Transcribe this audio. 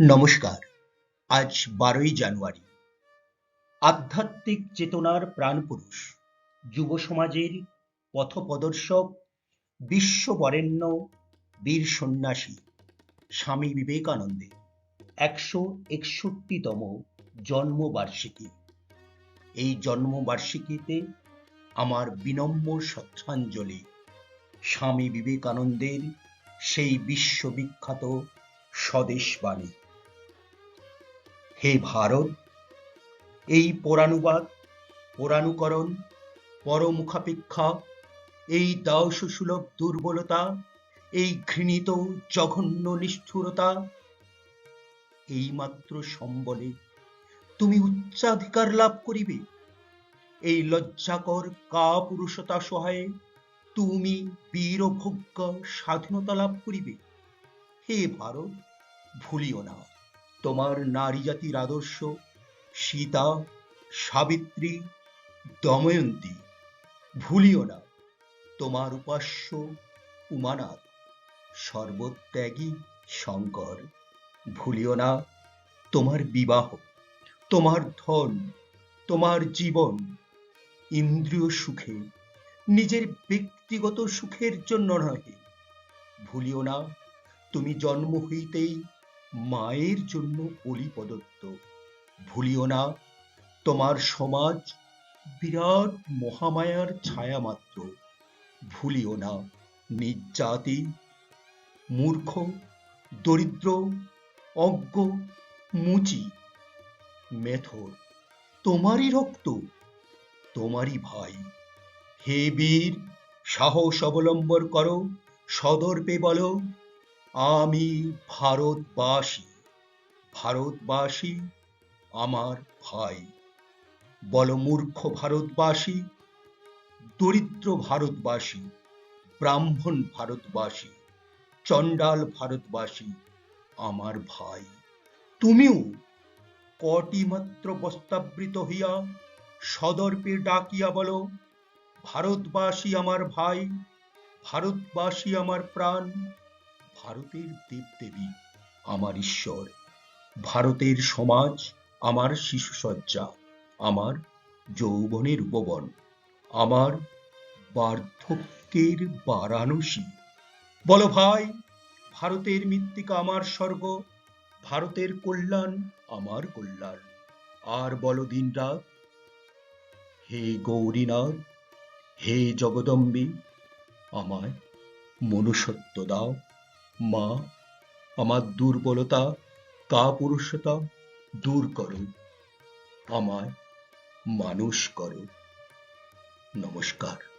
নমস্কার। আজ বারোই জানুয়ারি। আধ্যাত্মিক চেতনার প্রাণপুরুষ, যুব সমাজের পথপ্রদর্শক, বিশ্ববরেণ্য বীর সন্ন্যাসী, স্বামী বিবেকানন্দের একশো একষট্টিতম জন্মবার্ষিকী। এই জন্মবার্ষিকীতে আমার বিনম্র শ্রদ্ধাঞ্জলি স্বামী বিবেকানন্দের সেই বিশ্ববিখ্যাত স্বদেশবাণী হে ভারত, এই পরানুবাদ, পরানুকরণ, পরমুখাপেক্ষা, এই দাসসুলভ দুর্বলতা, এই ঘৃণিত জঘন্য নিষ্ঠুরতা, এইমাত্র সম্বলে তুমি উচ্চাধিকার লাভ করিবে। এই লজ্জাকর কাপুরুষতা সহায়ে তুমি বীরভোগ্য স্বাধীনতা লাভ করিবে। হে ভারত, ভুলিও না। তোমার নারী জাতির আদর্শ, সীতা, সাবিত্রী, দময়ন্তী, ভুলিও না, তোমার উপাস্য উমানাথ, সর্বত্যাগী শঙ্কর, ভুলিও না, তোমার বিবাহ, তোমার ধন, তোমার জীবন, ইন্দ্রিয় সুখে, নিজের ব্যক্তিগত সুখের জন্য নহে, ভুলিও না, তুমি জন্ম হইতেই মায়ের জন্য বলি প্রদত্ত। ভুলিও না, তোমার সমাজ বিরাট মহামায়ার ছায়া মাত্র ভুলিও না নির্যাতি মূর্খ, দরিদ্র, অজ্ঞ, মুচি। মেথর, তোমারই রক্ত, তোমারই ভাই। হে বীর, সাহস অবলম্বন করো, সদর্পে বলো আমি ভারতবাসী ভারতবাসী আমার ভাই। বল মূর্খ ভারতবাসী, দরিদ্র ভারতবাসী, ব্রাহ্মণ ভারতবাসী, চণ্ডাল ভারতবাসী আমার ভাই। তুমিও কটি মাত্র বস্তাবৃত হইয়া সদর্পে ডাকিয়া বলো, ভারতবাসী আমার ভাই, ভারতবাসী আমার প্রাণ। ভারতের দেবদেবী, আমার ঈশ্বর। ভারতের সমাজ, আমার শিশুসজ্জা, আমার যৌবনের উপবন, আমার বার্ধক্যের বারাণসী। বলো ভাই, ভারতের মৃত্তিকা আমার স্বর্গ, ভারতের কল্যাণ আমার কল্যাণ। আর বলো দিনরাত, হে গৌরীনাথ, হে জগদম্বী, আমায় মনুষ্যত্ব দাও। মা আমার দুর্বলতা কাপুরুষতা দূর করো। আমায় মানুষ করো। নমস্কার।